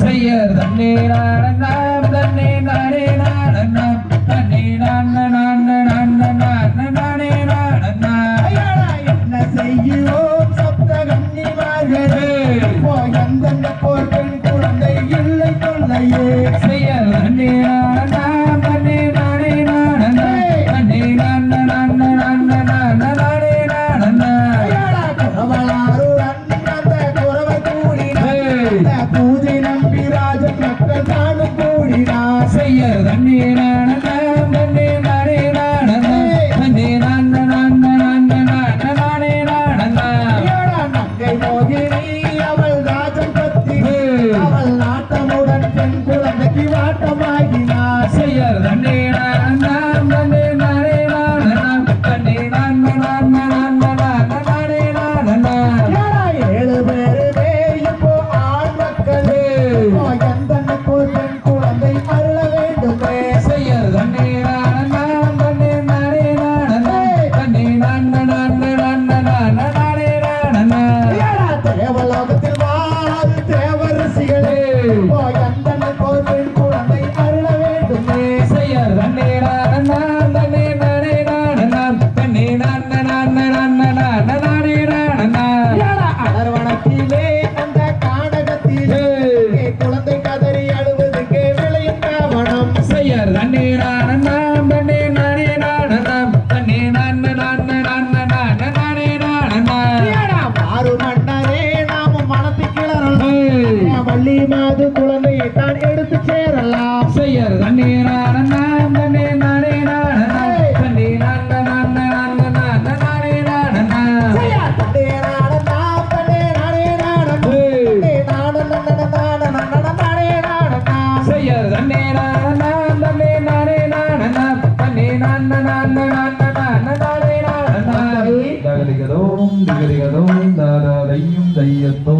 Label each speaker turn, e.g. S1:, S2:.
S1: செய்யர்
S2: தண்ணீர் தண்ணீர் தண்ணீர் தண்ணீர் தண்ணீரா பள்ளி மாது குழந்தையை தான் எடுத்து சேரலாம்.
S1: செய்யர் தண்ணி நானே நானே நானே. தண்ணி நான் நான் நான் நான் நானே. நான்
S3: செய்யர் தண்ணி தையத்தோ